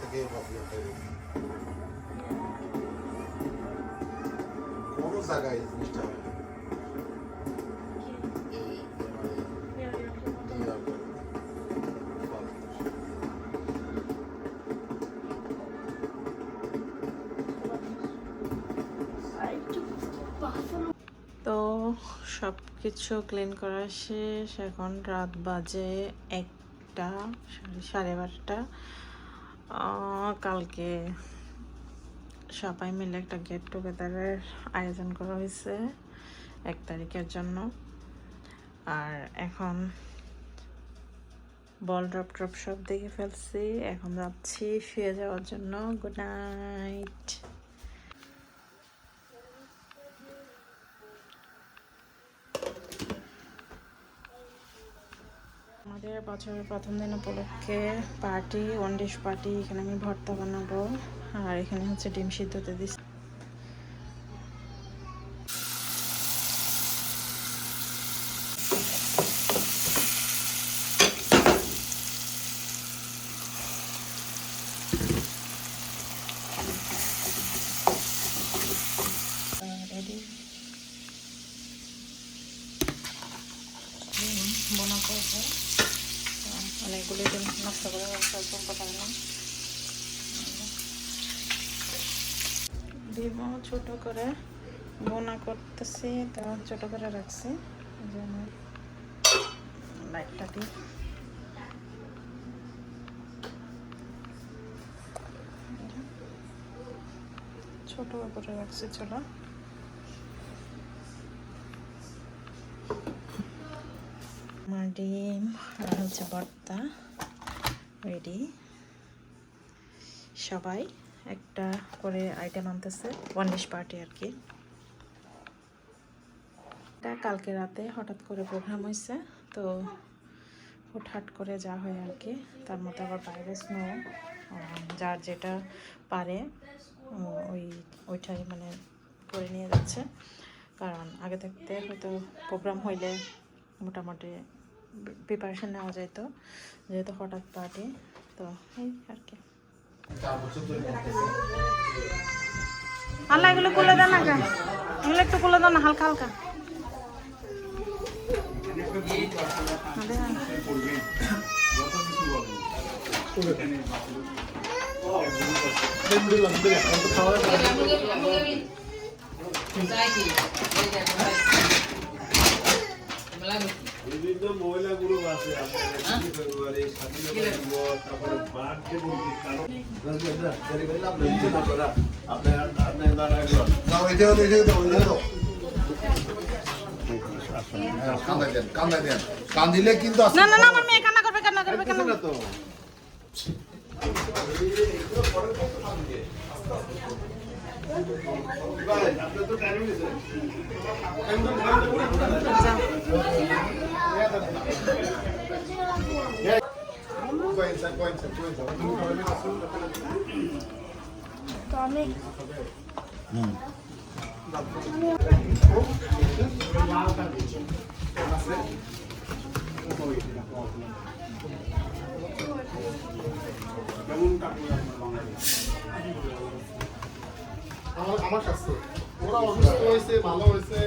থেকে প্রবলেম হবে কোনো জায়গায় জিনিসটা করে। তো সব কিছু ক্লিন করা শেষ। এখন রাত বাজে একটা, সাড়ে- সাড়ে বারোটা কালকে সবাই মিলে একটা গেট টুগেদারের আয়োজন করা হয়েছে এক তারিখের জন্য। আর এখন বল ড্রপ ড্রপ সব দেখে ফেলছি। এখন যাচ্ছি শুয়ে যাওয়ার জন্য। গুড নাইট আমাদের বছরের প্রথম দিন উপলক্ষে পার্টি ওয়ান ডিশ পার্টি এখানে আমি ভর্তা বানাবো। আর এখানে হচ্ছে ডিম সিদ্ধতে দিচ্ছি করব অনেকগুলো দিন নষ্ট করে স্বল্প পারলাম ডিমও ছোট করে বোনা করতেছি, তো ছোট করে রাখছি। জন্য লাইটটা দিই। ছোট করে রাখছি, চলো। আমার ডিম আর হচ্ছে ভর্তা রেডি সবাই একটা করে আইটেম আনতেছে ওয়ান পার্টি আর কি এটা কালকে রাতে হঠাৎ করে প্রোগ্রাম হয়েছে, তো হুটহাট করে যা হয় আর কি তার মধ্যে আবার বাইরে স্নো যার যেটা পারে ওই, ওইটাই মানে করে নিয়ে যাচ্ছে। কারণ আগে থাকতে হয়তো প্রোগ্রাম হইলে মোটামুটি প্রিপারেশন নেওয়া যেত যেহেতু হঠাৎ পার্টি তো এই আর কি। আল্লাহ এগুলো খুলে দেন না কেন এগুলো একটু খুলে দাও না, হালকা হালকা। বিভিন্ন মহিলা গ্রুপ আছে ফেব্রুয়ারি তারপরে বার্থডে নাও, এই জায়গায় দাও, এই জায়গায় দাও, এই জায়গায় দাও। হ্যাঁ, কান্দাই দেন, কান্দাই দেন। কান দিলে কিন্তু না না না আমার মেয়ে কান্না করবে কান্না করবে কান্না তো আপনি তো টাইম নিয়েছেন আমার কাছে। ওরা অসুস্থ হয়েছে ভালো হয়েছে।